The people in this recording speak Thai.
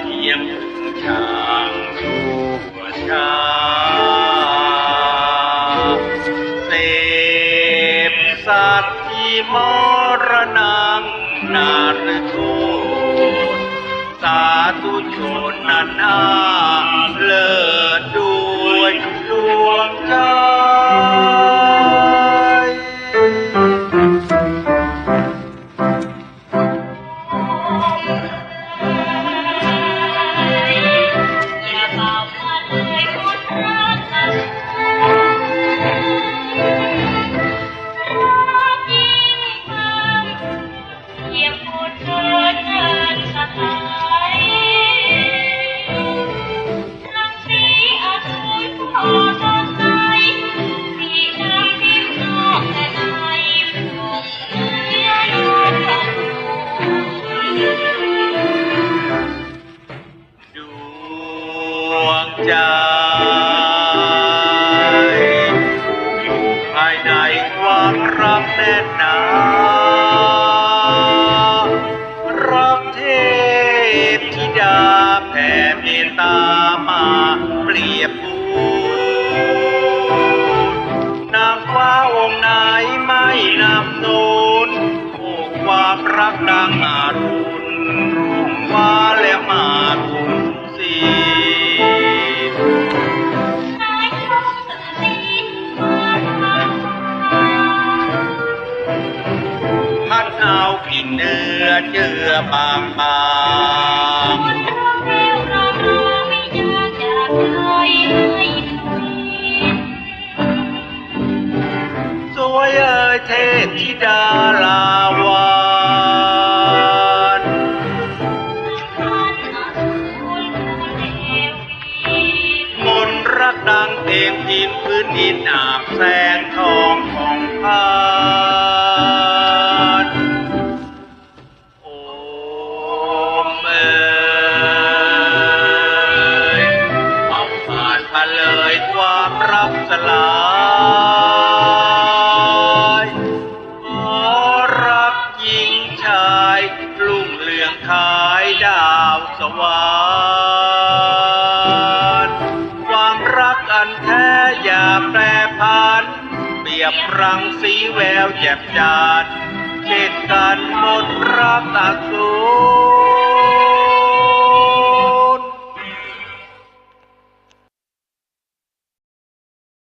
เพียงช่างชั่วชาเสพสัตว์มรณะนาฤทูสาธุชนนาน ใจ อยู่ภายในความรักแน่นหนารักเทพธิดาแผ่เมตตามาเปรียบบูนนางฟ้าองค์ไหนไม่นำนูนโอ้ความรักดังอารุณรุ่งฟ้าแเจือบางบางคนรักเร็วเราเราไม่ยากจากเลยให้ทุยสวยเอ่ยเทพธิดาลาวานมนต์รักดังเพลงพินพื้นดินอาบแสงทองของพา รับสลายขอรักหญิงชายลุ่งเรืองขายดาวสวรรค์ความรักอันแท้อย่าแปรพัน เปรียบรังสีแววแจ่มจานเช่นกันหมดรักตัดส